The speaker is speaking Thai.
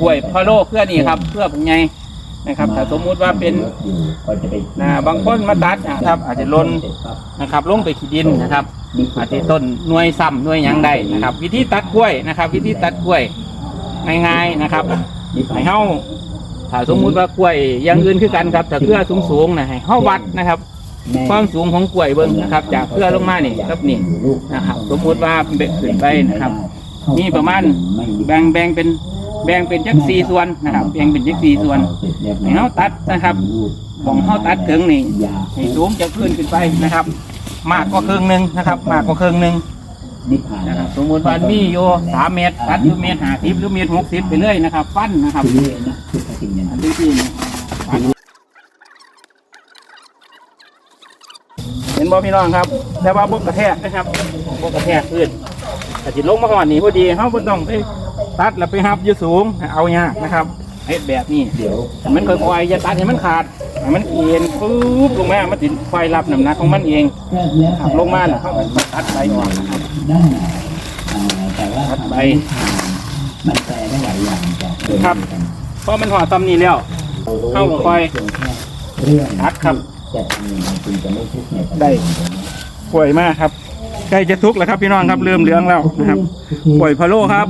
กล้วยพะโล้เพื่อนี่ครับ เพื่อผมไงนะครับถ้าสมมุติว่าเป็นนะบางคนมาตัดนะครับ อาจจะลนนะครับลงไปขี้ดินนะครับ อาจจะต้นหน่วยซ้ำหน่วยหยังได้นะครับ วิธีตัดกล้วยนะครับ วิธีตัดกล้วยง่ายๆนะครับให้เฮาถ้าสมมุติว่ากล้วยอยังอื่นคือกันครับถ้าเครือสูงๆนะให้เฮาวัดนะครับ ความสูงของกล้วยเบิ้งนะครับ จากเครือลงมานี่ครับนี่นะครับ สมมุติว่าเบ็ดขึ้นไปนะครับมีประมาณแบ่งแบ่งเป็น แบ่งเป็นจักสี่ส่วนนะครับ แบ่งเป็นจักสี่ส่วนให้เฮาตัดนะครับของเฮาตัดถึงนี่ให้สูงจากพื้นขึ้นไปนะครับ มากกว่าครึ่งหนึ่งนะครับ มากกว่าครึ่งหนึ่งนะครับสมมติว่ามีอยู่สามเมตรตัดอยู่เมตรห้าสิบหรือเมตรหกสิบไปเลยนะครับ ฟันนะครับอันที่ที่ฟันเห็นบ่พี่น้องครับ แต่ว่าบกกระแทกนะครับบกกระแทกพื้นแต่จิลงมาห่อนนี่พอดีเขาบ่ต้องไป ตัดแล้วไปหับยู่สูงเอายากนะครับเฮ็ดแบบนี้เดี๋ยวมันค่อยๆอย่าตัดให้มันขาดให้มันเอ็นปุ๊บลงมามันถึงไฟรับน้ำหนักของมันเองขับลงมาแล้วเขาก็ตัดใบออกนะครับได้อ่าแต่ว่าตัดใบมันแปลได้หลายอย่างครับเพราะมันห่อตำนี้แล้วเข้าคอยเรื่องตัดครับจะทำยังไงคุณจะไม่ทุกข์ในปัญหาได้ป่วยมากครับใกล้จะทุกข์แล้วครับพี่น้องครับเริ่มเหลืองแล้วนะครับป่วยพะโล้ครับ